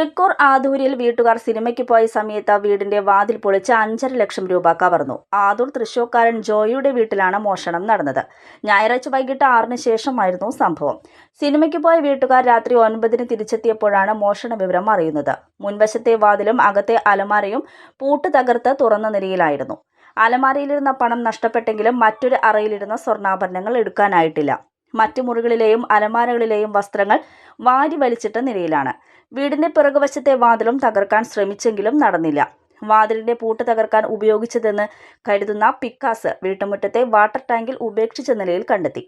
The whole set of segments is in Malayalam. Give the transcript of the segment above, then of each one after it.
തൃക്കൂർ ആദൂരിൽ വീട്ടുകാർ സിനിമയ്ക്ക് പോയ സമയത്ത് വീടിന്റെ വാതിൽ പൊളിച്ച് അഞ്ചര ലക്ഷം രൂപ കവർന്നു. ആദൂർ തൃശൂർക്കാരൻ ജോയിയുടെ വീട്ടിലാണ് മോഷണം നടന്നത്. ഞായറാഴ്ച വൈകിട്ട് ആറിന് ശേഷമായിരുന്നു സംഭവം. സിനിമയ്ക്ക് പോയ വീട്ടുകാർ രാത്രി ഒൻപതിന് തിരിച്ചെത്തിയപ്പോഴാണ് മോഷണ വിവരം അറിയുന്നത്. മുൻവശത്തെ വാതിലും അകത്തെ അലമാരയും പൂട്ട് തകർത്ത് തുറന്ന നിലയിലായിരുന്നു. അലമാരയിലിരുന്ന പണം നഷ്ടപ്പെട്ടെങ്കിലും മറ്റൊരു അറയിലിരുന്ന സ്വർണാഭരണങ്ങൾ എടുക്കാനായിട്ടില്ല. മറ്റു മുറികളിലെയും അലമാരകളിലെയും വസ്ത്രങ്ങൾ വാരി വലിച്ചിട്ട നിലയിലാണ്. വീടിന്റെ പിറകുവശത്തെ വാതിലും തകർക്കാൻ ശ്രമിച്ചെങ്കിലും നടന്നില്ല. വാതിലിന്റെ പൂട്ട് തകർക്കാൻ ഉപയോഗിച്ചതെന്ന് കരുതുന്ന പിക്കാസ് വീട്ടുമുറ്റത്തെ വാട്ടർ ടാങ്കിൽ ഉപേക്ഷിച്ച നിലയിൽ കണ്ടെത്തി.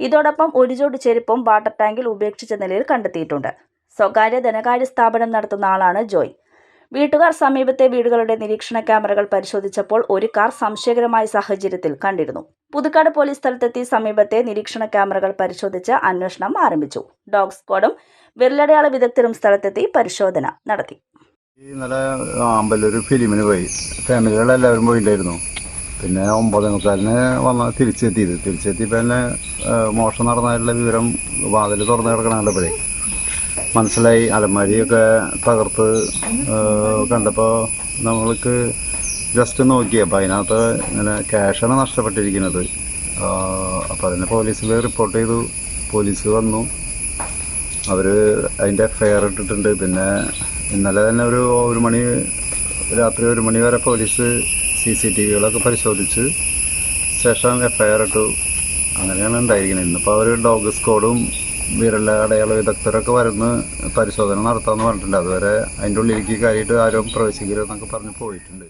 ഇതോടൊപ്പം ഒരു ജോഡി ചെരുപ്പും വാട്ടർ ടാങ്കിൽ ഉപേക്ഷിച്ച നിലയിൽ കണ്ടെത്തിയിട്ടുണ്ട്. സ്വകാര്യ ധനകാര്യ സ്ഥാപനം നടത്തുന്ന ആളാണ് ജോയ്. വീട്ടുകാർ സമീപത്തെ വീടുകളുടെ നിരീക്ഷണ ക്യാമറകൾ പരിശോധിച്ചപ്പോൾ ഒരു കാർ സംശയകരമായ സാഹചര്യത്തിൽ കണ്ടിരുന്നു. പുതുക്കാട് പോലീസ് സ്ഥലത്തെത്തി സമീപത്തെ നിരീക്ഷണ ക്യാമറകൾ പരിശോധിച്ച് അന്വേഷണം ആരംഭിച്ചു. ഡോഗ് സ്ക്വാഡും വിരലടയാള വിദഗ്ധരും സ്ഥലത്തെത്തി പരിശോധന നടത്തി. ഫിലിമിന് പോയി. ഫാമിലികളെല്ലാവരും പോയിട്ടുണ്ടായിരുന്നു പിന്നെ ഒമ്പതേ മുക്കാലിന് വന്ന തിരിച്ചെത്തിയത്. തിരിച്ചെത്തിയപ്പോൾ തന്നെ മോഷണം നടന്നതായിട്ടുള്ള വിവരം വാതിൽ തുറന്നു കിടക്കണ കണ്ടപ്പോഴേ മനസ്സിലായി അലമാരിയൊക്കെ തകർത്ത് കണ്ടപ്പോൾ നമ്മൾക്ക് ജസ്റ്റ് നോക്കി അപ്പോൾ അതിനകത്ത് ഇങ്ങനെ ക്യാഷാണ് നഷ്ടപ്പെട്ടിരിക്കുന്നത്. അപ്പോൾ അതിനെ പോലീസിൽ റിപ്പോർട്ട് ചെയ്തു. പോലീസ് വന്നു. അവർ അതിന്റെ എഫ്ഐആർ ഇട്ടിട്ടുണ്ട്. പിന്നെ ഇന്നലെ തന്നെ ഒരു ഒരു മണി രാത്രി ഒരു മണി വരെ പോലീസ് സി സി ടി വികളൊക്കെ പരിശോധിച്ച് ശേഷം എഫ്ഐആർ ആർ ഇട്ടു. അങ്ങനെയാണ് ഉണ്ടായിരിക്കുന്നത്. ഇന്നിപ്പോൾ അവർ ഡോഗ് സ്ക്വാഡും വിരല അടയാള വിദഗ്ധരൊക്കെ വരുന്ന പരിശോധന നടത്താമെന്ന് പറഞ്ഞിട്ടുണ്ട്. അതുവരെ അതിന്റെ ഉള്ളിലേക്ക് കയറിയിട്ട് ആരും പ്രവേശിക്കരുതെന്നൊക്കെ പറഞ്ഞ് പോയിട്ടുണ്ട്.